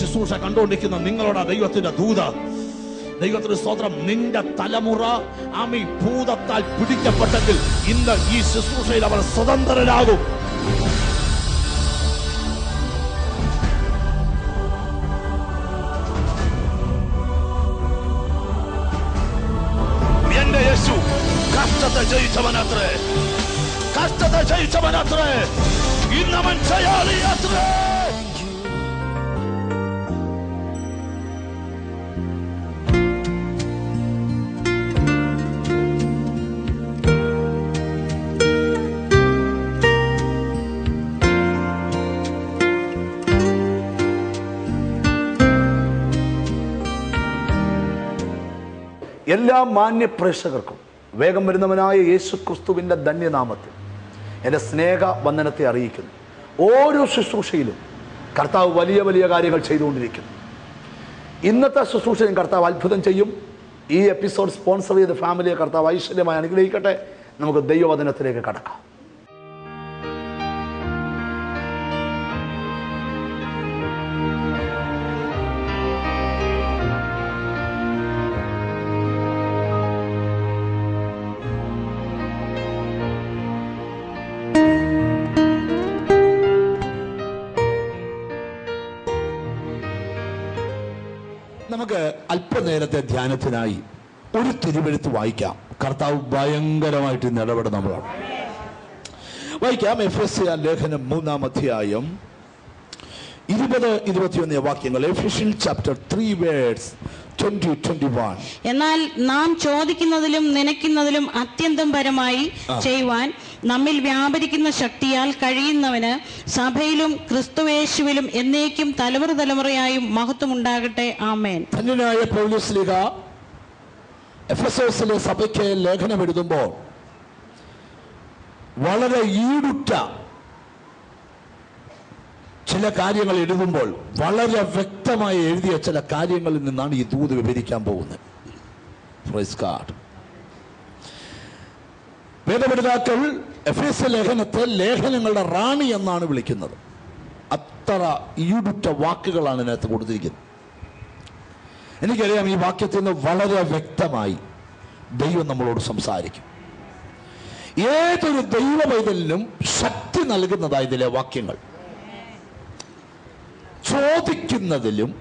ശുശ്രൂഷ കണ്ടുകൊണ്ടിരിക്കുന്ന നിങ്ങളോട് ദൈവത്തിന്റെ ദൂത. ദൈവത്തിന്റെ സ്തോത്രം നിന്റെ തലമുറ ആമി ഭൂതത്താൽ പിടിക്കപ്പെട്ടെങ്കിൽ ഇന്ന് ഈ ശുശ്രൂഷയിൽ അവർ സ്വതന്ത്രരാകും എന്റെ കഷ്ടത്തെ ജയിച്ചവനത്രേ. കഷ്ടത്തെ ജയിച്ചവനത്രേ. ഇന്നവൻ ജയാളിയത്രേ. എല്ലാ മാന്യ പ്രേക്ഷകർക്കും വേഗം വരുന്നവനായ യേശു ക്രിസ്തുവിന്റെ ധന്യനാമത്തിൽ എന്റെ സ്നേഹ വന്ദനത്തെ അറിയിക്കുന്നു. ഓരോ ശുശ്രൂഷയിലും കർത്താവ് വലിയ വലിയ കാര്യങ്ങൾ ചെയ്തുകൊണ്ടിരിക്കുന്നു. ഇന്നത്തെ ശുശ്രൂഷയും കർത്താവ് അത്ഭുതം ചെയ്യും. ഈ എപ്പിസോഡ് സ്പോൺസർ ചെയ്ത ഫാമിലിയെ കർത്താവ് ഐശ്വര്യമായി അനുഗ്രഹിക്കട്ടെ. നമുക്ക് ദൈവവചനത്തിലേക്ക് കടക്കാം. നമുക്ക് അല്പനേരത്തെ ധ്യാനത്തിനായി ഒരു തിരുവെഴുത്ത് വായിക്കാം. കർത്താവ് ഭയങ്കരമായിട്ട് ഇന്ന് നമ്മളാണ്. വായിക്കാം എഫ് എസ് ലേഖനം മൂന്നാം അധ്യായം ഇരുപത് ഇരുപത്തിയൊന്ന് വാക്യങ്ങൾ. എഫിഷ്യൽ ചാപ്റ്റർ ത്രീ വേർഡ്സ് എന്നാൽ നാം ചോദിക്കുന്നതിലും നനയ്ക്കുന്നതിലും അത്യന്തം പരമായി ചെയ്യുവാൻ നമ്മിൽ വ്യാപരിക്കുന്ന ശക്തിയാൽ കഴിയുന്നവന് സഭയിലും ക്രിസ്തുവേശുവിലും എന്നേക്കും തലമുറ തലമുറയായും മഹത്വം ഉണ്ടാകട്ടെ. ആമേൻ. ധന്യനായ പൗലോസ് ലീഗ എഫ് എസ് എസിലെ സഭയ്ക്ക് ലേഖനം എഴുതുമ്പോൾ വളരെ ഈടുറ്റ ചില കാര്യങ്ങൾ എഴുതുമ്പോൾ വളരെ വ്യക്തമായി എഴുതിയ ചില കാര്യങ്ങളിൽ നിന്നാണ് ഈ ദൂത് വിവരിക്കാൻ പോകുന്നത്. വേദപിതാക്കൾ എഫ് എസ് ലേഖനത്തെ ലേഖനങ്ങളുടെ റാണി എന്നാണ് വിളിക്കുന്നത്. അത്ര ഈടുറ്റ വാക്കുകളാണ് ഇതിനകത്ത് കൊടുത്തിരിക്കുന്നത്. എനിക്കറിയാം ഈ വാക്യത്തിൽ നിന്ന് വളരെ വ്യക്തമായി ദൈവം നമ്മളോട് സംസാരിക്കും. ഏതൊരു ദൈവ ശക്തി നൽകുന്നതായ ഇതിലെ വാക്യങ്ങൾ. ചോദിക്കുന്നതിലും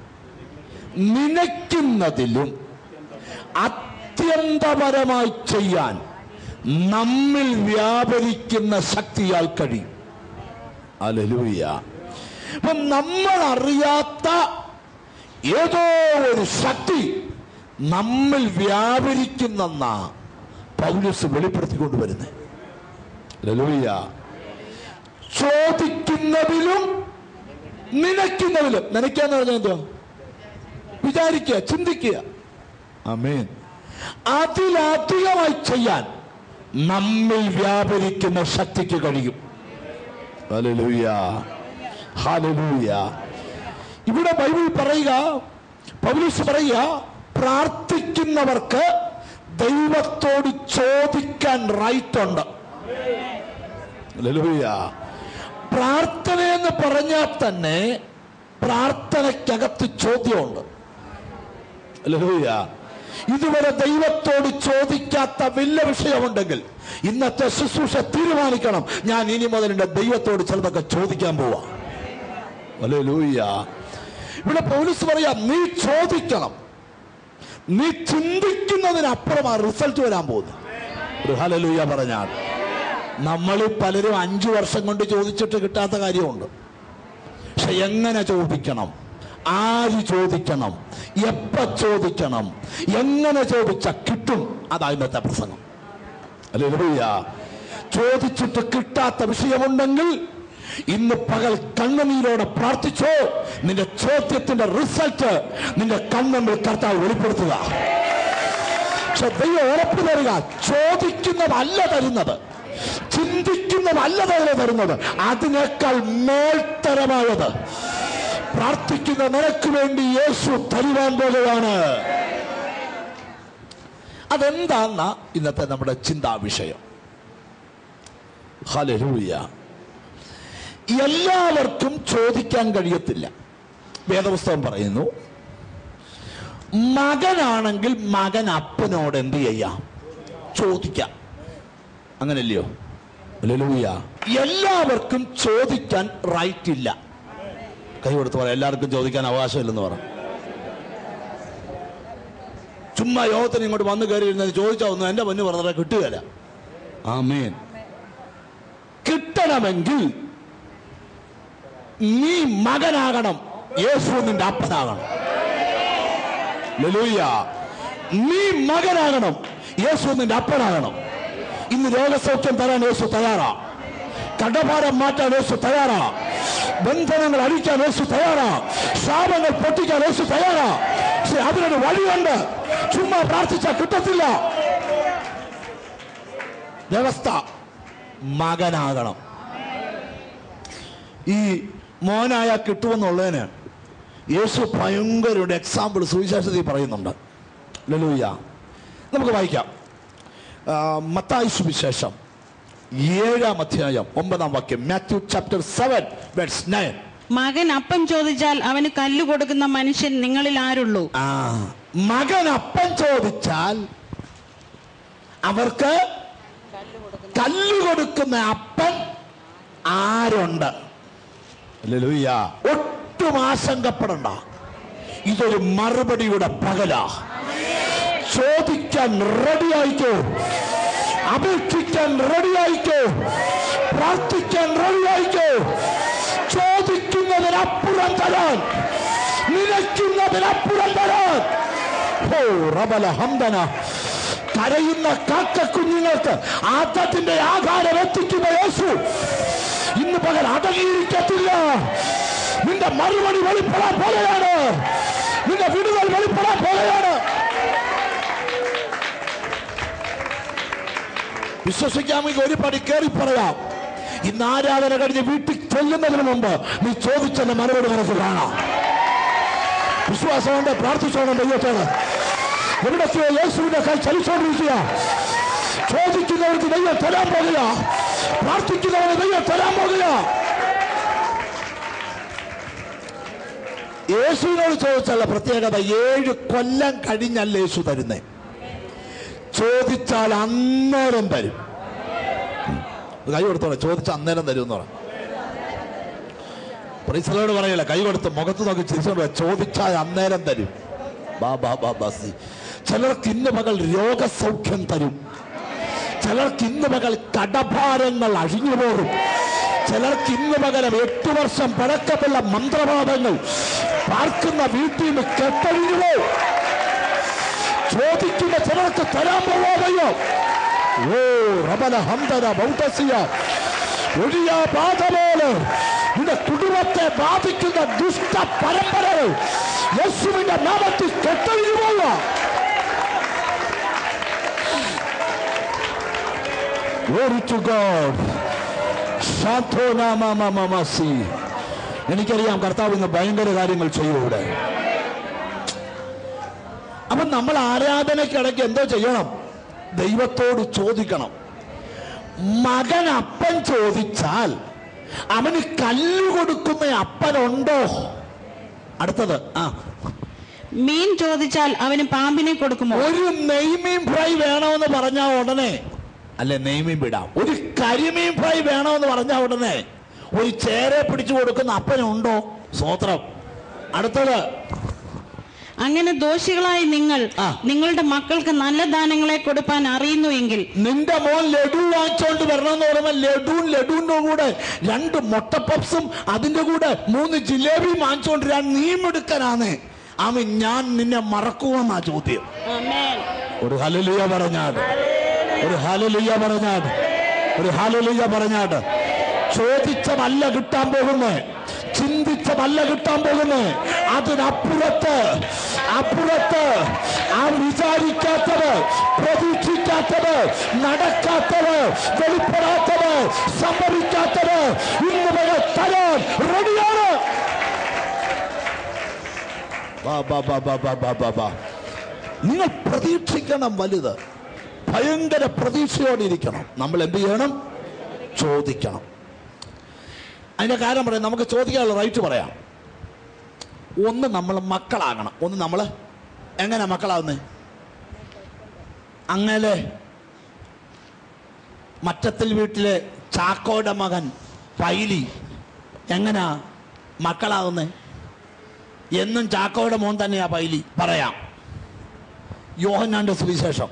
നനയ്ക്കുന്നതിലും അത്യന്തപരമായി ചെയ്യാൻ നമ്മിൽ വ്യാപരിക്കുന്ന ശക്തിയാൽ കഴിയും. അലലൂയ. അപ്പം നമ്മൾ അറിയാത്ത ഏതോ ഒരു ശക്തി നമ്മിൽ വ്യാപരിക്കുന്നെന്ന പൗലസ് വെളിപ്പെടുത്തിക്കൊണ്ട് വരുന്നത്. ചോദിക്കുന്നതിലും നനയ്ക്കുന്നതിലും നനയ്ക്കാന്ന് പറഞ്ഞാൽ എന്തുവാ? വിചാരിക്കുക ചിന്തിക്കുക. അമേൻ അതിലധികമായി ചെയ്യാൻ നമ്മിൽ വ്യാപരിക്കുന്ന ശക്തിക്ക് കഴിയും. ഇവിടെ ബൈബിൾ പറയുക പൗലീസ് പറയുക പ്രാർത്ഥിക്കുന്നവർക്ക് ദൈവത്തോട് ചോദിക്കാൻ റൈറ്റ് ഉണ്ട്. ഹല്ലേലൂയ. പ്രാർത്ഥന എന്ന് പറഞ്ഞാൽ തന്നെ പ്രാർത്ഥനയ്ക്കകത്ത് ചോദ്യമുണ്ട്. ഇതുവരെ ദൈവത്തോട് ചോദിക്കാത്ത വലിയ വിഷയമുണ്ടെങ്കിൽ ഇന്നത്തെ ശുശ്രൂഷ തീരുമാനിക്കണം ഞാൻ ഇനി മുതൽ എന്റെ ദൈവത്തോട് ചിലതൊക്കെ ചോദിക്കാൻ പോവാ. ഇവിടെ പോലീസ് പറയാ നീ ചോദിക്കണം നീ ചിന്തിക്കുന്നതിനപ്പുറമാണ് ആ റിസൾട്ട് വരാൻ പോകുന്നത് ഹലലൂയ ഹല്ലേലൂയ നമ്മളിൽ പലരും അഞ്ചു വർഷം കൊണ്ട് ചോദിച്ചിട്ട് കിട്ടാത്ത കാര്യമുണ്ട്. പക്ഷെ എങ്ങനെ ചോദിക്കണം? ആര് ചോദിക്കണം? എപ്പ ചോദിക്കണം? എങ്ങനെ ചോദിച്ച കിട്ടും? അതാ പ്രസംഗം. ഹല്ലേലൂയ ചോദിച്ചിട്ട് കിട്ടാത്ത വിഷയമുണ്ടെങ്കിൽ ഇന്ന് പകൽ കണ്ണുനീരോടെ പ്രാർത്ഥിച്ചോ നിന്റെ ചോദ്യത്തിന്റെ റിസൾട്ട് നിന്റെ കണ്ണുമ്പിൽ കർത്താവ് വെളിപ്പെടുത്തുക. പക്ഷെ ദൈവം ഉറപ്പ് തരിക ചോദിക്കുന്നതല്ല തരുന്നത്. ചിന്തിക്കുന്നതല്ല ദൈവം തരുന്നത് അതിനേക്കാൾ മേൽത്തരമായത്. പ്രാർത്ഥിക്കുന്ന നിനക്ക് വേണ്ടി യേശു തരുവാൻ പോകുകയാണ്. അതെന്താന്ന ഇന്നത്തെ നമ്മുടെ ചിന്താ വിഷയം ഹലരൂയ എല്ലാവർക്കും ചോദിക്കാൻ കഴിയത്തില്ല. വേദപുസ്തകം പറയുന്നു മകനാണെങ്കിൽ മകൻ അപ്പനോട് എന്ത് ചെയ്യാം? ചോദിക്കാം. അങ്ങനല്ലയോ. എല്ലാവർക്കും ചോദിക്കാൻ റൈറ്റ് ഇല്ല. കൈ കൊടുത്ത് പറയാം എല്ലാവർക്കും ചോദിക്കാൻ അവകാശമില്ലെന്ന് പറ. ചുമ്മാ യോഗത്തിന് ഇങ്ങോട്ട് വന്നു കയറി ഇരുന്നത് ചോദിച്ചാൽ ഒന്നും എന്റെ മുന്നിൽ പറഞ്ഞാൽ കിട്ടുകയില്ല. മീൻ കിട്ടണമെങ്കിൽ നീ മകനാകണം യേശു നിന്റെ അപ്പനാകണം. ലലൂയ നീ മകനാകണം യേശു നിന്റെ അപ്പനാകണം. ഇന്ന് രോഗസൗഖ്യം തരാൻ യേശു തയ്യാറാ. കടഭാരം മാറ്റാൻ യേശു തയ്യാറാ. ബന്ധനങ്ങൾ അഴിക്കാൻ യേശു തയ്യാറാ. ശാപങ്ങൾ പൊട്ടിക്കാൻ യേശു തയ്യാറാ. അതിനൊരു വഴിയുണ്ട്. ചുമ്മാ പ്രാർത്ഥിച്ചാൽ കിട്ടത്തില്ല. വ്യവസ്ഥ മകനാകണം. ഈ മോനായ കിട്ടുമെന്നുള്ളതിന് യേശു ഭയങ്കര ഒരു എക്സാമ്പിൾ സുവിശേഷത്തിൽ പറയുന്നുണ്ട്. ലലൂയ നമുക്ക് വായിക്കാം. മത്തായി സുവിശേഷം. ഏഴാം അധ്യായം ഒമ്പതാം വാക്യം. Matthew chapter seven verse nine മകൻ അപ്പം ചോദിച്ചാൽ അവന് കല്ല് കൊടുക്കുന്ന മനുഷ്യൻ നിങ്ങളിൽ ആരുള്ളൂ? ആ മകൻ അപ്പം ചോദിച്ചാൽ അവർക്ക് കല്ല് കൊടുക്കുന്ന അപ്പൻ ആരുണ്ട്? ഹല്ലേലൂയ. ഒട്ടും ആശങ്കപ്പെടണ്ട. ഇതൊരു മറുപടിയുടെ പകലാ. ചോദിക്കാൻ റെഡിയായിക്കോ? അപേക്ഷിക്കാൻ റെഡിയായിക്കോ? പ്രാർത്ഥിക്കാൻ റെഡിയായിക്കോ? ചോദിക്കുന്നതിനപ്പുറം തരാൻ നിലയ്ക്കുന്നതിനപ്പുറം തരാൻ. ഓ റബല ഹംദന. കരയുന്ന കാക്ക കുഞ്ഞുങ്ങൾക്ക് ആത്തത്തിന്റെ ആധാരം എത്തിക്കുന്ന യേശു. ഇന്ന് പകൽ അടങ്ങിയിരിക്കത്തില്ല. നിന്റെ മറുപടി വെളിപ്പെടാൻ പോലെയാണ്. നിന്റെ വിടുതൽ വെളിപ്പെടാൻ പോലെയാണ്. വിശ്വസിക്കാമെങ്കിൽ ഒരു പടി കയറി പറയാം. ഇന്ന് ആരാധന കഴിഞ്ഞ് വീട്ടിൽ ചെല്ലുന്നതിന് മുമ്പ് നീ ചോദിച്ചെന്ന് മറുപടി മനസ്സിൽ കാണാം. വിശ്വാസമുണ്ട് പ്രാർത്ഥിച്ചോണം ദൈവത്തോട്. എവിടത്തെയോ യേശുവിന്റെ കൈ ചലിച്ചോണ്ടിരിക്കുക. ചോദിക്കുന്നവർക്ക് ദൈവം തരാൻ പോകുക. പ്രാർത്ഥിക്കുന്നവർക്ക് ദൈവം തരാൻ പോകുക. യേശുവിനോട് ചോദിച്ചുള്ള പ്രത്യേകത ഏഴ് കൊല്ലം കഴിഞ്ഞല്ല യേശു തരുന്നേ? ചോദിച്ചാൽ അന്നേരം തരും. കൈ കൊടുത്തോളെ ചോദിച്ച അന്നേരം തരും എന്ന് പറ. പ്രീസലോട് പറയല കൈ കൊടുത്ത് മുഖത്ത് നോക്കി ചിരിച്ചോണ്ട് ചോദിച്ചാൽ അന്നേരം തരും. ബാ ബാ ബാ ബാസി. ചിലർക്ക് ഇന്ന് മകൾ രോഗസൗഖ്യം തരും. ചിലർക്ക് ഇന്ന് മകൾ കടഭാരങ്ങൾ അഴിഞ്ഞു പോകും ചിലർക്ക് ഇന്ന് പകരം എട്ടു വർഷം പഴക്കമുള്ള മന്ത്രവാദങ്ങൾ പാർക്കുന്ന വീട്ടിൽ നിന്ന് കെട്ടഴിഞ്ഞു പോകും ചോദിക്കുന്ന ചിലർക്ക് തരാൻ പോവാതയോ? ഓ റമന ഹംദന ബൗദ്ധസിയ ഒഴിയ ബാധ പോലെ നിന്റെ കുടുംബത്തെ ബാധിക്കുന്ന ദുഷ്ട പരമ്പരകൾ യേശുവിന്റെ നാമത്തിൽ കെട്ടഴിഞ്ഞു പോവുക. Glory to God. എനിക്കറിയാം കർത്താവ് ഇന്ന് ഭയങ്കര കാര്യങ്ങൾ ചെയ്യൂടെ. അപ്പൊ നമ്മൾ ആരാധനയ്ക്കിടയ്ക്ക് എന്തോ ചെയ്യണം? ദൈവത്തോട് ചോദിക്കണം. മകൻ അപ്പൻ ചോദിച്ചാൽ അവന് കല്ല് കൊടുക്കുന്ന അപ്പനുണ്ടോ? അടുത്തത് ആ. മീൻ ചോദിച്ചാൽ അവന് പാമ്പിനെ കൊടുക്കുമോ? ഒരു നെയ്മീൻ ഫ്രൈ വേണമെന്ന് പറഞ്ഞാൽ ഉടനെ. അല്ലെ നെയ്മീൻ വിടാം. ഒരു കരിമീൻ ഫ്രൈ വേണമെന്ന് പറഞ്ഞാൽ ഉടനെ ഒരു ചേരെ പിടിച്ചു കൊടുക്കുന്ന അപ്പനുണ്ടോ? സ്വോത്രം അടുത്തത് അങ്ങനെ ദോഷികളായി നിങ്ങൾ നിങ്ങളുടെ മക്കൾക്ക് നല്ല ദാനങ്ങളെ കൊടുക്കാൻ അറിയുന്നു എങ്കിൽ. നിന്റെ മോൻ ലഡു വാങ്ങിച്ചോണ്ട് വരണമെന്ന് പറയുമ്പോൾ ലഡുവും ലഡുവിന്റെ കൂടെ രണ്ട് മുട്ട പപ്സും അതിന്റെ കൂടെ മൂന്ന് ജിലേബിയും വാങ്ങിച്ചോണ്ടിരാൻ നീ മിടുക്കനാണ് അവൻ ഞാൻ നിന്നെ മറക്കുമെന്നാ ചോദ്യം. ഒരു ഹലലിയ പറഞ്ഞാട്. ഒരു ഹലലിയ പറഞ്ഞാട്. ഒരു ഹലലിയ പറഞ്ഞാട്. ചോദിച്ചതല്ല കിട്ടാൻ പോകുന്നേ. ചിന്തിച്ചതല്ല കിട്ടാൻ പോകുന്നത് അതിനപ്പുറത്ത് അപ്പുറത്ത് ആ വിചാരിക്കാത്തത് പ്രതീക്ഷിക്കാത്തത് നടക്കാത്തത് വെളിപ്പെടാത്തത് സംഭവിക്കാത്തത് ഇന്ന് വരെ തരാൻ റെഡിയാണ്. നിങ്ങൾ പ്രതീക്ഷിക്കണം വലുത്. ഭയങ്കര പ്രതീക്ഷയോടെ ഇരിക്കണം. നമ്മൾ എന്ത് ചെയ്യണം? ചോദിക്കണം. അതിന്റെ കാരണം പറയാം. നമുക്ക് ചോദിക്കാനുള്ള റൈറ്റ് പറയാം. ഒന്ന് നമ്മൾ മക്കളാകണം. ഒന്ന് നമ്മൾ എങ്ങനെ മക്കളാവുന്നത് അങ്ങനെ മറ്റത്തിൽ വീട്ടിലെ ചാക്കോയുടെ മകൻ പൈലി എങ്ങനാ മക്കളാകുന്നത് എന്നും ചാക്കോയുടെ മോൻ തന്നെയാ പൈലി. പറയാം. യോഹന്നാന്റെ സുവിശേഷം.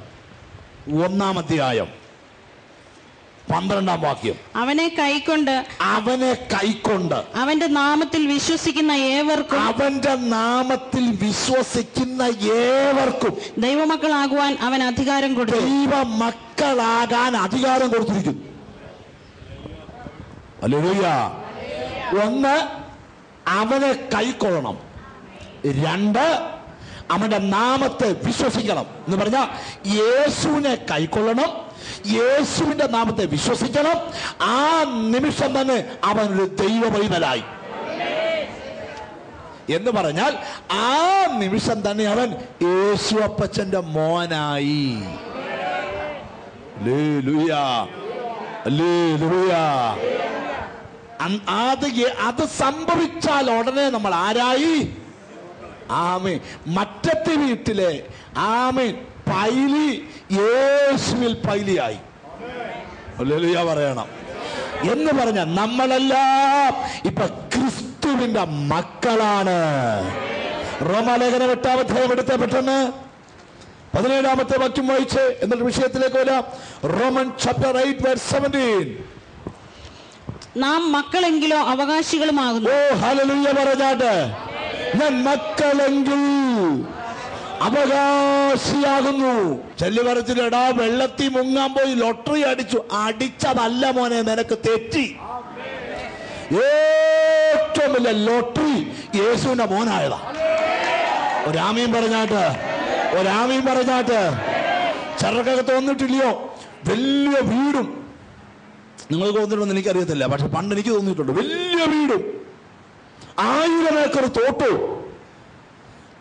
ഒന്നാം അധ്യായം പന്ത്രണ്ടാം വാക്യം. അവനെ കൈക്കൊണ്ട് അവനെ കൈക്കൊണ്ട്. അവന്റെ നാമത്തിൽ വിശ്വസിക്കുന്ന ഏവർക്കും അവന്റെ നാമത്തിൽ വിശ്വസിക്കുന്ന ഏവർക്കും ദൈവമക്കളാകുവാൻ അവൻ അധികാരം കൊടുത്തു. ദൈവ മക്കളാകാൻ അധികാരം കൊടുത്തിരിക്കുന്നു. ഒന്ന് അവനെ കൈക്കൊള്ളണം. രണ്ട് അവന്റെ നാമത്തെ വിശ്വസിക്കണം. എന്ന് പറഞ്ഞാൽ യേശുവിനെ കൈക്കൊള്ളണം. യേശുവിന്റെ നാമത്തെ വിശ്വസിക്കണം. ആ നിമിഷം തന്നെ അവൻ ഒരു ദൈവ വൈതലായി എന്ന് പറഞ്ഞാൽ ആ നിമിഷം തന്നെ അവൻ യേശു അപ്പച്ചന്റെ മോനായി. അത് അത് സംഭവിച്ചാൽ ഉടനെ നമ്മൾ ആരായി? ആമേ മറ്റത്തെ വീട്ടിലെ ആമേ പൈലി യേശുവിൽ പൈലിയായി. പറയണം. എന്ന് പറഞ്ഞ നമ്മളെല്ലാം ഇപ്പൊ ക്രിസ്തുവിന്റെ മക്കളാണ്. റോമാലേഖനം എട്ടാമധ്യായം എടുത്ത പെട്ടെന്ന്. പതിനേഴാമത്തെ വാക്യം വായിച്ച് എന്നൊരു വിഷയത്തിലേക്ക് വരാം. Roman chapter eight verse seventeen നാം മക്കളെങ്കിലോ അവകാശികളുമാകുന്നു. ഓ ഹല്ലേലൂയ പറഞ്ഞാട്ട്. ഞാൻ മക്കളെങ്കിൽ അവകാശിയാകുന്നു. ചെല്ലു പറച്ചിലെടാ വെള്ളത്തിൽ മുങ്ങാൻ പോയി ലോട്ടറി അടിച്ചു. അടിച്ചതല്ല മോനെ നിനക്ക് തെറ്റി. ഏറ്റവും വലിയ ലോട്ടറി യേശുവിന്റെ മോനായതാ. ഒരാമയും പറഞ്ഞാട്ട് ഒരാമയും പറഞ്ഞാട്ട്. ചെറുക്കൊക്കെ തോന്നിട്ടില്ലയോ? വലിയ വീടും. നിങ്ങൾക്ക് തോന്നിട്ടുണ്ടെന്ന് എനിക്കറിയത്തില്ല പക്ഷെ പണ്ട് എനിക്ക് തോന്നിയിട്ടുണ്ട് വലിയ വീടും. ആയിരം ഏക്കർ തോട്ടവും.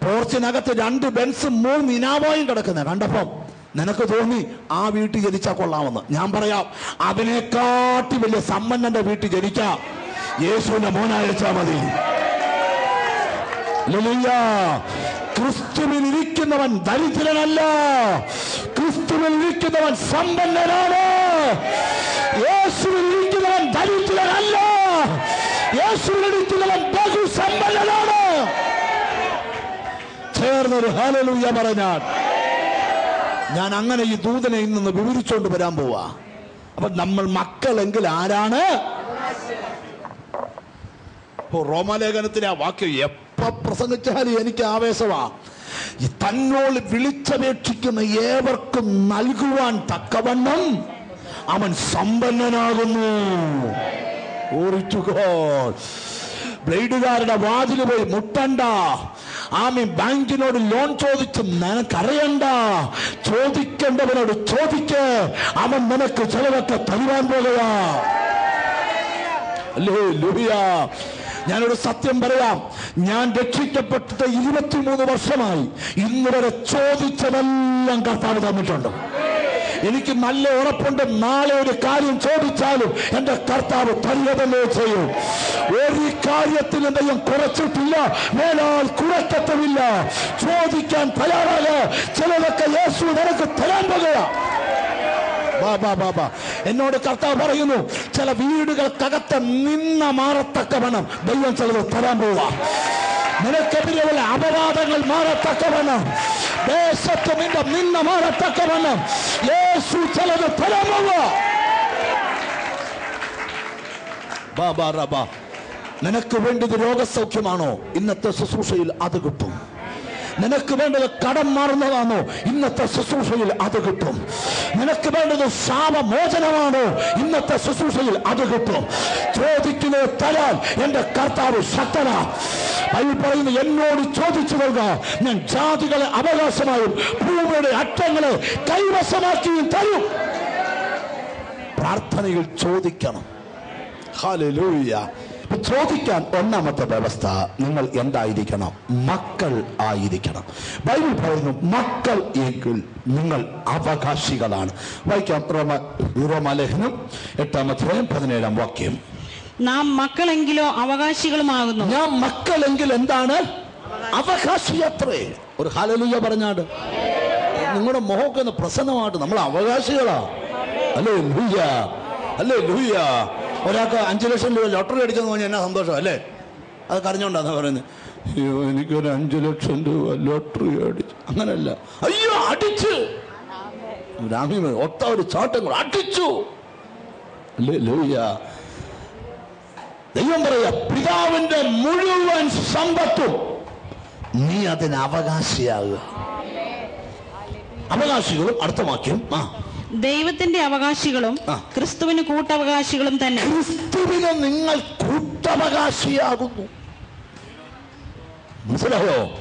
പോർച്ചിനകത്ത് രണ്ട് ബെൻസും മൂന്ന് ഇനാവായും കിടക്കുന്നത് കണ്ടപ്പം നിനക്ക് തോന്നി ആ വീട്ടിൽ ജനിച്ചാൽ കൊള്ളാമെന്ന്. ഞാൻ പറയാം അതിനെക്കാട്ടി വലിയ സമ്പന്നന്റെ വീട്ടിൽ ജനിക്കാം യേശുവിന്റെ മോനയച്ചാ മതി. ക്രിസ്തുവിൽ ഇരിക്കുന്നവൻ ദരിദ്രനല്ല. ക്രിസ്തുവിൽ ഇരിക്കുന്നവൻ സമ്പന്നനാണ്. യേശുവിൽ ഇരിക്കുന്നവൻ ദരിദ്രനല്ല. യേശുവിൽ ഇരിക്കുന്നവൻ ബഹുസമ്പന്നനാണ് ചേർന്നൊരു ഹാലലൂയ പറഞ്ഞാൽ ഞാൻ അങ്ങനെ ഈ ദൂതനെ നിന്ന് വിവരിച്ചോണ്ട് വരാൻ പോവാ. അപ്പൊ നമ്മൾ മക്കളെങ്കിൽ ആരാണ്? റോമാലേഖനത്തിലെ ആ വാക്യം എപ്പ പ്രസംഗിച്ചാലും എനിക്ക് ആവേശമാ തന്നോട് വിളിച്ചപേക്ഷിക്കുന്ന ഏവർക്കും നൽകുവാൻ തക്കവണ്ണം അവൻ സമ്പന്നനാകുന്നു. ബ്ലേഡുകാരുടെ വാതിൽ പോയി മുട്ടണ്ട. ആമി ബാങ്കിനോട് ലോൺ ചോദിച്ച് നിനക്കറിയണ്ട ചോദിക്കേണ്ടവനോട് ചോദിക്ക്. അവൻ നിനക്ക് ചിലവൊക്കെ തരുവാൻ ഹല്ലേലൂയ. ഞാനൊരു സത്യം പറയാം. ഞാൻ രക്ഷിക്കപ്പെട്ടിട്ട് ഇരുപത്തിമൂന്ന് വർഷമായി ഇന്ന് വരെ ചോദിച്ചതെല്ലാം കർത്താവ് തന്നിട്ടുണ്ട്. എനിക്ക് നല്ല ഉറപ്പുണ്ട്. നാളെ ഒരു കാര്യം ചോദിച്ചാലും എന്റെ കർത്താവ് തരികതല്ലേ ചെയ്യും. ഒരു കാര്യത്തിൽ എന്തെങ്കിലും കുറച്ചിട്ടില്ല. മേലാൽ കുറക്കത്തുമില്ല ചോദിക്കാൻ തയ്യാറല്ല. ചിലതൊക്കെ യേശു നിനക്ക് തരാൻ പോകുക. ബാബാ ബാബാ. എന്നോട് കർത്താവ് പറയുന്നു ചില വീടുകൾക്കകത്ത് നിന്ന മാറത്തക്കവണ്ണം ദൈവം ചിലത് തരാൻ പോവാ നിനക്കെതിരെയുള്ള അപവാദങ്ങൾ മാറത്തക്കവണ്ണം. ദേശത്ത് നിന്റെ നിന്ന മാറത്തക്കവണ്ണം യേശു ചിലത് തരമുള്ള ബാബാ ബാ, ബാ, റ, ബാ. നിനക്ക് വേണ്ടത് രോഗസൗഖ്യമാണോ? ഇന്നത്തെ ശുശ്രൂഷയിൽ അത് കിട്ടും. നിനക്ക് വേണ്ടത് കടം മാറുന്നതാണോ? ഇന്നത്തെ ശുശ്രൂഷയിൽ അത് കിട്ടും. നിനക്ക് വേണ്ടത് ശാപമോചനമാണോ? ഇന്നത്തെ ശുശ്രൂഷയിൽ അത് കിട്ടും. ചോദിക്കുന്നത് തരാൻ എന്റെ കർത്താവ് ശക്തനാ. ബൈബിൾ പറയുന്നു എന്നോട് ചോദിച്ചു കൊള്ളുക ഞാൻ ജാതികളെ അവകാശമായും ഭൂമിയുടെ അറ്റങ്ങളെ കൈവശമാക്കിയും തരും. പ്രാർത്ഥനയിൽ ചോദിക്കണം. ചോദിക്കാൻ ഒന്നാമത്തെ വ്യവസ്ഥ നിങ്ങൾ എന്തായിരിക്കണം? മക്കൾ ആയിരിക്കണം. ബൈബിൾ പറയുന്നു മക്കൾ എങ്കിൽ നിങ്ങൾ അവകാശികളാണ്. വായിക്കാം റോമ റോമലേഖനം എട്ടാമത്തെ പതിനേഴാം വാക്യം. നാം മക്കളെങ്കിലോ അവകാശികളുമാകുന്നു. ഞാൻ മക്കളെങ്കിൽ എന്താണ്? അവകാശിയത്രേ. ഒരു ഹലലുയ പറഞ്ഞാട് നിങ്ങളുടെ മുഖമൊക്കെ ഒന്ന് പ്രസന്നമായിട്ട് നമ്മൾ അവകാശികളാ. അല്ലേ ലൂയ അല്ലേ ലൂയ ഒരാൾക്ക് അഞ്ചു ലക്ഷം രൂപ ലോട്ടറി അടിച്ചെന്ന് പറഞ്ഞാൽ എന്നാ സന്തോഷം അല്ലേ? അത് കരഞ്ഞോണ്ടാന്ന് പറയുന്നത്. അയ്യോ എനിക്കൊരു അഞ്ചു ലക്ഷം രൂപ ലോട്ടറി അടിച്ചു. അങ്ങനല്ല. അയ്യോ അടിച്ച്. രാമി ഒത്ത ഒരു ചാട്ടങ്ങൾ അടിച്ചു. അല്ലേ ലൂയ ദൈവം പറയാ പിതാവിന്റെ മുഴുവൻ സമ്പത്തും നീ അതിന് അവകാശിയാകുക. അവകാശികളും അർത്ഥമാക്കിയും ആ. ദൈവത്തിന്റെ അവകാശികളും. ക്രിസ്തുവിന് കൂട്ടവകാശികളും തന്നെ. ക്രിസ്തുവിന് നിങ്ങൾ കൂട്ടവകാശിയാകുന്നു. മനസ്സിലായോ?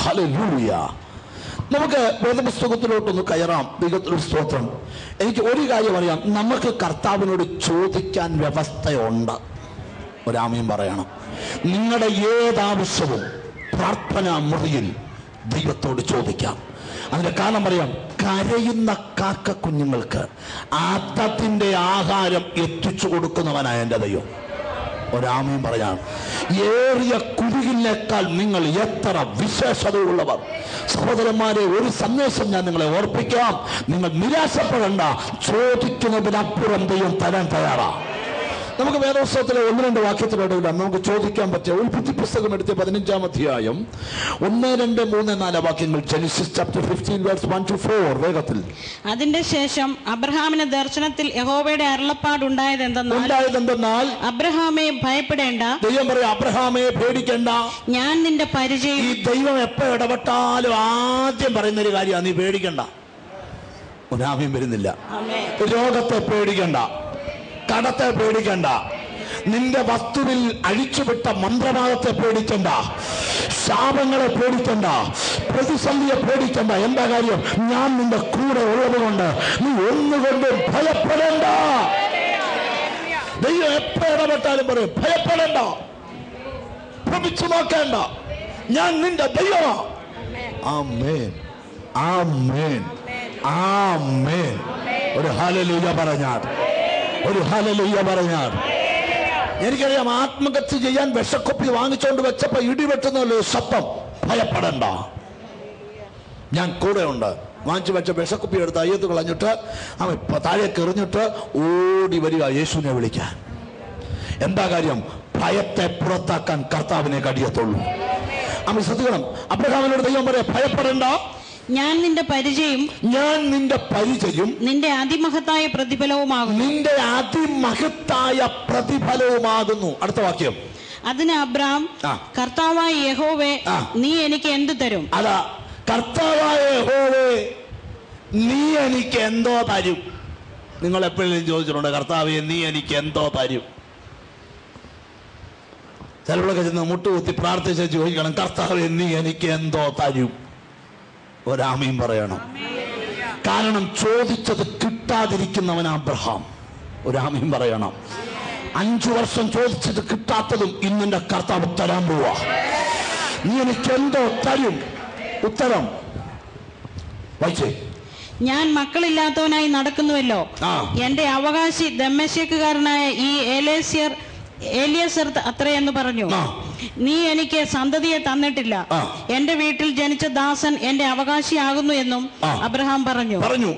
ഹലൂയ നമുക്ക് വേദപുസ്തകത്തിലോട്ടൊന്ന് കയറാം. ദൈവത്തിലൊരു സ്തോത്രം. എനിക്ക് ഒരു കാര്യം അറിയാം. നമുക്ക് കർത്താവിനോട് ചോദിക്കാൻ വ്യവസ്ഥയുണ്ട്. ഒരാമയും പറയണം. നിങ്ങളുടെ ഏതാവശ്യവും പ്രാർത്ഥനാ മുറിയിൽ ദൈവത്തോട് ചോദിക്കാം. അതിന്റെ കാരണം പറയാം കരയുന്ന കാക്ക കുഞ്ഞുങ്ങൾക്ക് ആത്തത്തിന്റെ ആഹാരം എത്തിച്ചു കൊടുക്കുന്നവനായ എന്റെ ദൈവം. ഒരാമയും പറയാം ഏറിയ കുരുകിനേക്കാൾ നിങ്ങൾ എത്ര വിശേഷതയുള്ളവർ. സഹോദരന്മാരെ ഒരു സന്ദേശം ഞാൻ നിങ്ങളെ ഓർപ്പിക്കാം. നിങ്ങൾ നിരാശപ്പെടേണ്ട ചോദിക്കുന്നതിനപ്പുറം ദൈവം തരാൻ തയ്യാറാ. നമുക്ക് വേദോത്സവത്തിലെ ഒന്ന് രണ്ട് വാക്യത്തിലൂടെ ഇടാം നമുക്ക് ചോദിക്കാൻ പറ്റിയ ഉൽപ്പത്തി പുസ്തകം എടുത്ത് പതിനഞ്ചാം അധ്യായം. ഒന്ന് രണ്ട് മൂന്ന് നാല് വാക്യങ്ങൾ. Genesis chapter fifteen verse one two four വേഗത്തിൽ. അതിന്റെ ശേഷം അബ്രഹാമിന് ദർശനത്തിൽ യഹോവയുടെ അരുളപ്പാടുണ്ടായത് എന്തെന്നാൽ ഉണ്ടായതെന്തെന്നാൽ അബ്രഹാമെ ഭയപ്പെടേണ്ട. ദൈവം പറയും അബ്രഹാമെ പേടിക്കണ്ട. ഞാൻ നിന്റെ ഈ ദൈവം എപ്പോ ഇടപെട്ടാലും ആദ്യം പറയുന്ന ഒരു കാര്യമാണ് നീ പേടിക്കണ്ട. ഒരാമയും വരുന്നില്ല. രോഗത്തെ പേടിക്കണ്ട. കടത്തെ പേടിക്കണ്ട. നിന്റെ വസ്തുവിൽ അഴിച്ചുവിട്ട മന്ത്രവാദത്തെ പേടിക്കണ്ട. ശാപങ്ങളെ പേടിക്കണ്ട. പ്രതിസന്ധിയെ പേടിക്കണ്ട. എന്താ കാര്യം? ഞാൻ നിന്റെ കൂടെ ഉള്ളത് കൊണ്ട് നീ ഒന്നുകൊണ്ടും ഭയപ്പെടേണ്ട. ദൈവം എപ്പോ ഇടപെട്ടാലും പറയും ഭയപ്പെടേണ്ട. ഭ്രമിച്ചു നോക്കേണ്ട. ഞാൻ നിന്റെ ദൈവമാ. ഒരു ഹാലലൂജ പറഞ്ഞാൽ ഒരു ഹലലുയ പറഞ്ഞാൽ. എനിക്കറിയാം ആത്മഹത്യ ചെയ്യാൻ വിഷക്കൊപ്പി വാങ്ങിച്ചോണ്ട് വെച്ചപ്പോ ഇടിവെട്ടുന്നല്ലോ സപ്പം ഭയപ്പെടണ്ട. ഞാൻ കൂടെ ഉണ്ട് വാങ്ങിച്ചു വെച്ച വിഷക്കുപ്പി എടുത്ത് അയ്യത്ത് കളഞ്ഞിട്ട് അവൻ താഴേക്ക് എറിഞ്ഞിട്ട് ഓടി വരിക യേശുവിനെ വിളിക്കാൻ. എന്താ കാര്യം? ഭയത്തെ പുറത്താക്കാൻ കർത്താവിനെ കടിയത്തുള്ളൂ അവൻ ശ്രദ്ധിക്കണം. അബ്രഹാമിനോട് ദൈവം പറയാ ഭയപ്പെടേണ്ട. ഞാൻ നിന്റെ പരിചയം ഞാൻ നിന്റെ പരിചയം നിന്റെ അതിമഹത്തായ പ്രതിഫലവുമാകുന്നു. നിന്റെ അതിമഹത്തായ പ്രതിഫലവുമാകുന്നു. അടുത്ത വാക്യം. അതിന് അബ്രാം. കർത്താവായ യഹോവേ നീ എനിക്ക് എന്ത് തരും? അതാ കർത്താവായ യഹോവേ നീ എനിക്ക് എന്തോ തരും. നിങ്ങൾ എപ്പോഴും ചോദിച്ചിട്ടുണ്ട് കർത്താവെ നീ എനിക്ക് എന്തോ തരും? ചിലപ്പോഴൊക്കെ ചെന്ന് മുട്ടുകുത്തി പ്രാർത്ഥിച്ച് ചോദിക്കണം കർത്താവെ നീ എനിക്ക് എന്തോ തരും? ഒരാമയും പറയണം. കാരണം ചോദിച്ചത് കിട്ടാതിരിക്കുന്നവൻ അബ്രഹാം ഒരാമയും പറയണം. അഞ്ചു വർഷം ചോദിച്ചത് കിട്ടാത്തതും ഇന്നെന്റെ കർത്താവ് തരാൻ പോവാ. നീ എനിക്ക് എന്തോ തരും? ഉത്തരം. വായിച്ചേ. ഞാൻ മക്കളില്ലാത്തവനായി നടക്കുന്നുവല്ലോ. എന്റെ അവകാശി ദമ്മശേക്കുകാരനായ ഈ എലേസിയർ ഏലിയസർ അത്രയെന്ന് പറഞ്ഞു. നീ എനിക്ക് സന്തതിയെ തന്നിട്ടില്ല. എന്റെ വീട്ടിൽ ജനിച്ച ദാസൻ എന്റെ അവകാശിയാകുന്നു എന്നും അബ്രഹാം പറഞ്ഞു. പറഞ്ഞു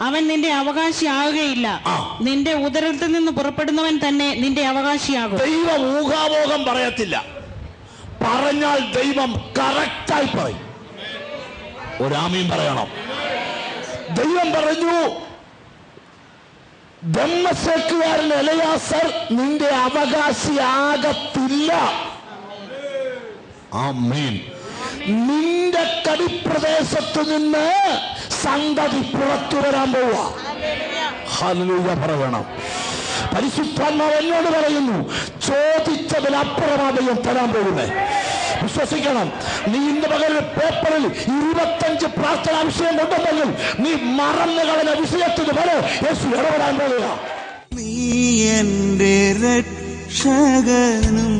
അവൻ നിന്റെ അവകാശിയാകുകയില്ല. നിന്റെ ഉദരത്തിൽ നിന്ന് പുറപ്പെടുന്നവൻ തന്നെ നിന്റെ അവകാശിയാകും. ദൈവം ഊഹാമോഹം പറയത്തില്ല. പറഞ്ഞാൽ ദൈവം കറക്റ്റായി പറയും. ഒരാമയും പറയണം. ദൈവം പറഞ്ഞു ബ്രഹ്മശേക്കുകാരൻ എലയാസർ നിന്റെ അവകാശിയാകത്തില്ല. ആമേൻ. നിന്റെ കടിപ്രദേശത്ത് നിന്ന് സംഗതി പുറത്തു വരാൻ പോവാ ഹല്ലേലൂയ പറയണം. പരിശുദ്ധാത്മാവ് എന്നോട് പറയുന്നു ചോദിച്ചതിനപ്പുറമാ ദൈവം തരാൻ പോകുന്നത് വിശ്വസിക്കണം. നീ ഇന്ന് പകൽ പേപ്പറിൽ ഇരുപത്തഞ്ച് പ്രാർത്ഥനാ വിഷയം കൊണ്ടുണ്ടെങ്കിൽ നീ മറന്നു കളഞ്ഞ വിഷയത്തിന് വരെ യേശു ഇടപെടാൻ പോകുക നീ എന്റെ രക്ഷകനും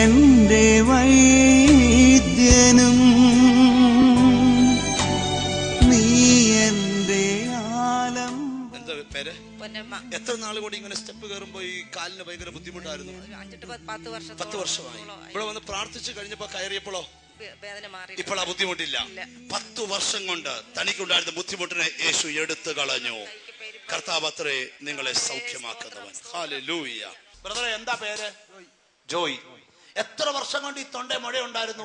എന്റെ വൈദ്യനും നീ എന്റെ ആലം. എന്താ പേര്? എത്ര നാൾ കൂടി ഇങ്ങനെ സ്റ്റെപ്പ് കയറുമ്പോ ഈ കാലിന് ഭയങ്കര ബുദ്ധിമുട്ടായിരുന്നു? പത്ത് വർഷമായി. ഇവിടെ വന്ന് പ്രാർത്ഥിച്ചു കഴിഞ്ഞപ്പോ കയറിയപ്പോഴോ? വേദന മാറി ഇപ്പോൾ ആ ബുദ്ധിമുട്ടില്ല പത്തു വർഷം കൊണ്ട് തനിക്കുണ്ടായിരുന്ന ബുദ്ധിമുട്ടിനെ യേശു എടുത്തു കളഞ്ഞു. കർത്താവ് നിങ്ങളെ സൗഖ്യമാക്കുന്നവൻ. ബ്രദറെ എന്താ പേര്? ജോയ്. എത്ര വർഷം കൊണ്ട് ഈ തൊണ്ട മഴ ഉണ്ടായിരുന്നു?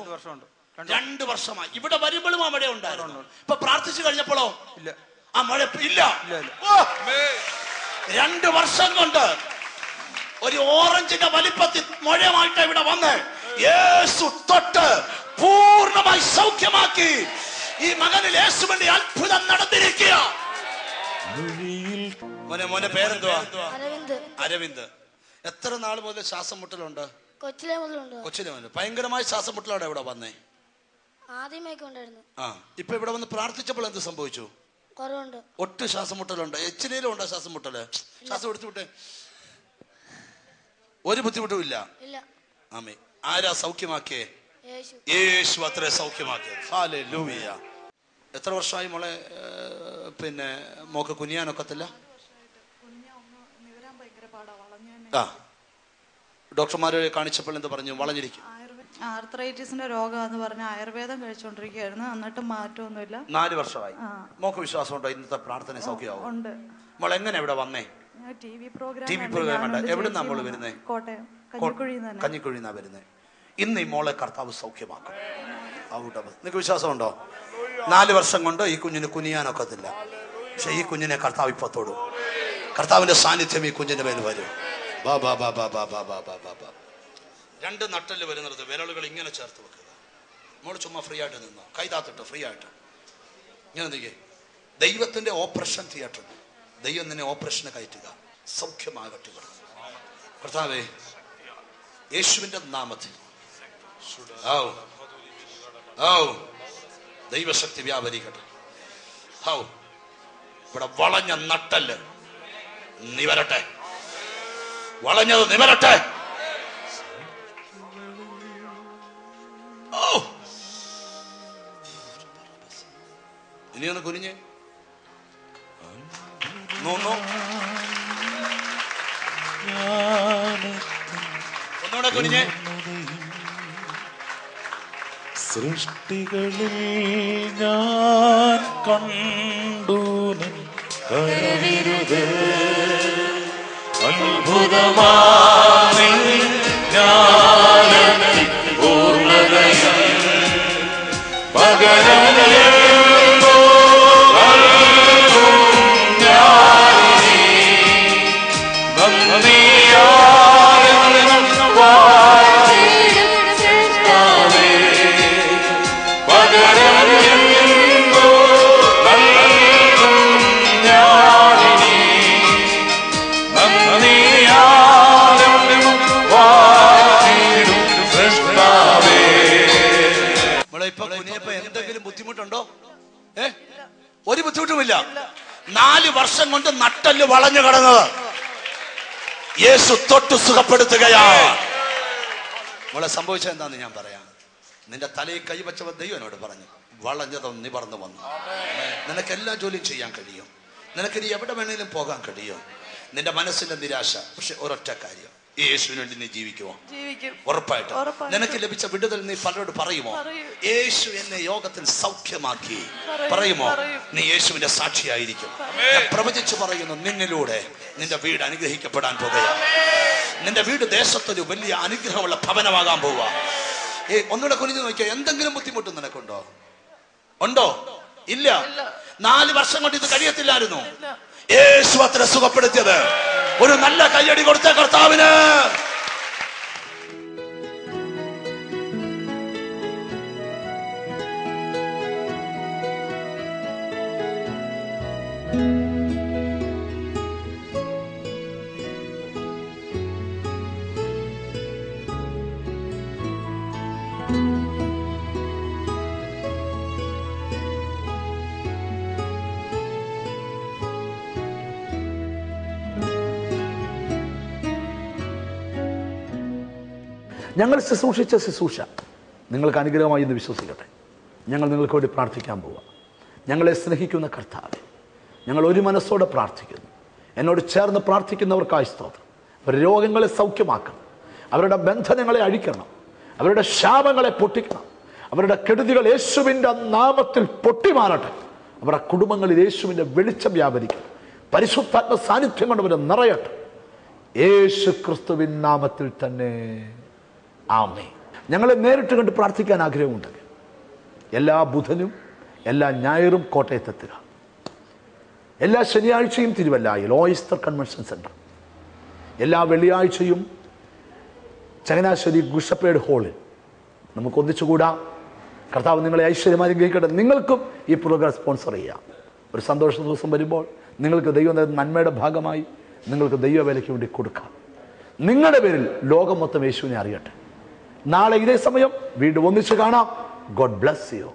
രണ്ട് വർഷമായി. ഇവിടെ വരുമ്പോഴും ആ മഴ ഉണ്ടായിരുന്നു. ഇപ്പൊ പ്രാർത്ഥിച്ചു കഴിഞ്ഞപ്പോഴോ? ഇല്ല. ആ മഴ ഇല്ല. ഇല്ല, ഇല്ല. രണ്ട് വർഷം കൊണ്ട് ഒരു ഓറഞ്ചിന്റെ വലിപ്പത്തിൽ മഴയുമായിട്ട് ഇവിടെ വന്ന് യേശു തൊട്ട് പൂർണമായി സൗഖ്യമാക്കി ഈ മകനിൽ യേശുവിന്റെ അത്ഭുതം നടന്നിരിക്കുക. മോനെ മോനെ പേരെന്തുവാ? അരവിന്ദ്. അരവിന്ദ്. എത്ര നാൾ മുതൽ ശ്വാസം മുട്ടലുണ്ട്? കൊച്ചിലെ മുതലുണ്ട്? കൊച്ചിലെ മുതൽ. ഭയങ്കരമായ ശ്വാസം മുട്ടലോടെ ഇവിടെ വന്നേ. ആദ്യമൊക്കെ ഉണ്ടായിരുന്നു. ആ ഇപ്പൊ ഇവിടെ വന്ന് പ്രാർത്ഥിച്ചപ്പോൾ എന്ത് സംഭവിച്ചു? കുറവുണ്ട്. ഒട്ടും ശ്വാസം മുട്ടലുണ്ട് എച്ചിലും ഉണ്ടോ ശ്വാസം മുട്ടൽ ശ്വാസം എടുത്തു വിട്ടേ ഒരു ബുദ്ധിമുട്ടും ഇല്ല. ആമേ ആരാ സൗഖ്യമാക്കിയേ? യേശു. അത്ര സൗഖ്യമാക്കിയ എത്ര വർഷമായി മോളെ പിന്നെ മോക്ക് കുനിയാനൊക്കത്തില്ല? ആ. ഡോക്ടർമാരെ കാണിച്ചപ്പോൾ എന്ത് പറഞ്ഞു? വളഞ്ഞിരിക്കും. ആർത്രൈറ്റിസിന്റെ രോഗം എന്ന് പറഞ്ഞാൽ ആയുർവേദം കഴിച്ചുകൊണ്ടിരിക്കുകയായിരുന്നു എന്നിട്ട് മാറ്റമൊന്നുമില്ല. നാല് വർഷമായി. ആ. വിശ്വാസം ഉണ്ടോ ഇന്നത്തെ പ്രാർത്ഥന സൗഖ്യമാവും? ഉണ്ട്. മോൾ എങ്ങനെ ഇവിടെ വന്നേ? T V programme T V programme ഉണ്ട് എവിടുന്നാ മോൾ വരുന്നേ? കോട്ടയം കഞ്ഞിക്കുഴി നിന്ന് വരുന്നേ. ഇന്ന് ഈ മോളെ കർത്താവ് സൗഖ്യമാക്കും. ഔട്ട് ഓഫ് നിങ്ങൾക്ക് വിശ്വാസമുണ്ടോ? നാല് വർഷം കൊണ്ട് ഈ കുഞ്ഞിന് കുനിയാനൊക്കത്തില്ല. പക്ഷെ ഈ കുഞ്ഞിനെ കർത്താവ് ഇപ്പൊ തൊടും. കർത്താവിന്റെ സാന്നിധ്യം ഈ കുഞ്ഞിന്റെ മേൽ വരും. രണ്ട് നട്ടൽ വരുന്നത് വിരലുകൾ ഇങ്ങനെ ചേർത്ത് വെക്കുക. നമ്മൾ ചുമ്മാ ഫ്രീ ആയിട്ട് നിന്നോ? കൈതാത്തിട്ടോ ഫ്രീ ആയിട്ട്? ഇങ്ങനെ എന്തൊക്കെ ദൈവത്തിന്റെ ഓപ്പറേഷൻ തിയേറ്റർ ദൈവം നിന്നെ ഓപ്പറേഷന് കയറ്റുക. സൗഖ്യമാകട്ടുക കർത്താവേ യേശുവിന്റെ നാമത്തിൽ. ദൈവശക്തി വ്യാപരിക്കട്ടെ. ഔ. ഇവിടെ വളഞ്ഞ നട്ടൽ നിവരട്ടെ വളഞ്ഞത് നിമരട്ടെ. ഇനിയൊന്ന് ഇനി ഒന്ന് കുനിഞ്ഞ് ഒന്നുകൂടെ കുനിഞ്ഞ്. സൃഷ്ടികളിൽ ഞാൻ കണ്ടു കരവിരുത്. அற்புதமான ബുദ്ധിമുട്ടുണ്ടോ? ഏ? ഒരു ബുദ്ധിമുട്ടുമില്ല. നാല് വർഷം കൊണ്ട് നട്ടൽ വളഞ്ഞു കിടന്നത്. യേശു തൊട്ട് സുഖപ്പെടുത്തുകയാ മോളെ സംഭവിച്ചത് എന്താന്ന് ഞാൻ പറയാം. നിന്റെ തലയിൽ കൈവച്ചവൻ ദൈവനോട് പറഞ്ഞു. വളഞ്ഞതും നിവർന്നു വന്നു. നിനക്ക് എല്ലാ ജോലിയും ചെയ്യാൻ കഴിയും. നിനക്ക് ഇനി എവിടെ വേണേലും പോകാൻ കഴിയും. നിന്റെ മനസ്സിന്റെ നിരാശ. പക്ഷെ ഒരൊറ്റ കാര്യം. യേശുവിന് വേണ്ടി നീ ജീവിക്കുമോ ഉറപ്പായിട്ട്. നിനക്ക് ലഭിച്ച വിടുതൽ നീ പലരോട് പറയുമോ? യേശു എന്നെ യോഗത്തിൽ സൗഖ്യമാക്കി. പറയും, പറയുമോ? പറയും. നീ യേശുവിന്റെ സാക്ഷിയായിരിക്കും. പ്രവചിച്ചു പറയുന്നു നിന്നിലൂടെ നിന്റെ വീട് അനുഗ്രഹിക്കപ്പെടാൻ പോകുക. നിന്റെ വീട് ദേശത്തൊരു വലിയ അനുഗ്രഹമുള്ള ഭവനമാകാൻ പോവുക ഏ ഒന്നുകൂടെ കുനിഞ്ഞു നോക്കിയോ? എന്തെങ്കിലും ബുദ്ധിമുട്ട് നിനക്കുണ്ടോ? ഉണ്ടോ? ഇല്ല. നാല് വർഷം കൊണ്ട് ഇത് കഴിയത്തില്ലായിരുന്നു. യേശു അത്ര സുഖപ്പെടുത്തിയത്. ഒരു നല്ല കയ്യടി കൊടുത്ത കർത്താവിന്. ഞങ്ങൾ ശുശ്രൂഷിച്ച ശുശ്രൂഷ. നിങ്ങൾക്ക് അനുഗ്രഹമായി എന്ന് വിശ്വസിക്കട്ടെ. ഞങ്ങൾ നിങ്ങൾക്ക് വേണ്ടി പ്രാർത്ഥിക്കാൻ പോവുക ഞങ്ങളെ സ്നേഹിക്കുന്ന കർത്താവ് ഞങ്ങൾ ഒരു മനസ്സോടെ പ്രാർത്ഥിക്കുന്നു. എന്നോട് ചേർന്ന് പ്രാർത്ഥിക്കുന്നവർക്കായി സ്തോത്രം. അവർ രോഗങ്ങളെ സൗഖ്യമാക്കണം. അവരുടെ ബന്ധനങ്ങളെ അഴിക്കണം. അവരുടെ ശാപങ്ങളെ പൊട്ടിക്കണം. അവരുടെ കെടുതികൾ യേശുവിന്റെ നാമത്തിൽ പൊട്ടിമാറട്ടെ. അവരുടെ കുടുംബങ്ങളിൽ യേശുവിന്റെ വെളിച്ചം വ്യാപരിക്കണം പരിശുദ്ധാത്മ സാന്നിധ്യം കൊണ്ട് അവരെ നിറയട്ടെ. യേശു ക്രിസ്തുവിൻ നാമത്തിൽ തന്നെ. ആമേ ഞങ്ങളെ നേരിട്ട് കണ്ട് പ്രാർത്ഥിക്കാൻ ആഗ്രഹമുണ്ട്. എല്ലാ ബുധനും എല്ലാ ഞായറും കോട്ടയത്തെത്തുക. എല്ലാ ശനിയാഴ്ചയും തിരുവല്ലായിൽ ഓയിസ്റ്റർ കൺവെൻഷൻ സെന്റർ എല്ലാ വെള്ളിയാഴ്ചയും ചങ്ങനാശ്ശേരി ഗുഷപ്പേഡ് ഹാളിൽ നമുക്ക് ഒന്നിച്ചുകൂടാം. കർത്താവ് നിങ്ങളെ ഐശ്വര്യമായി അനുഗ്രഹിക്കട്ടെ. നിങ്ങൾക്കും ഈ പ്രോഗ്രാം സ്പോൺസർ ചെയ്യാം. ഒരു സന്തോഷ ദിവസം വരുമ്പോൾ നിങ്ങൾക്ക് ദൈവം നന്മയുടെ ഭാഗമായി നിങ്ങൾക്ക് ദൈവവേലയ്ക്ക് വേണ്ടി കൊടുക്കാം. നിങ്ങളുടെ പേരിൽ ലോകം മൊത്തം യേശുവിനെ അറിയട്ടെ. നാളെ ഇതേ സമയം വീണ്ടും ഒന്നിച്ചു കാണാം. God bless you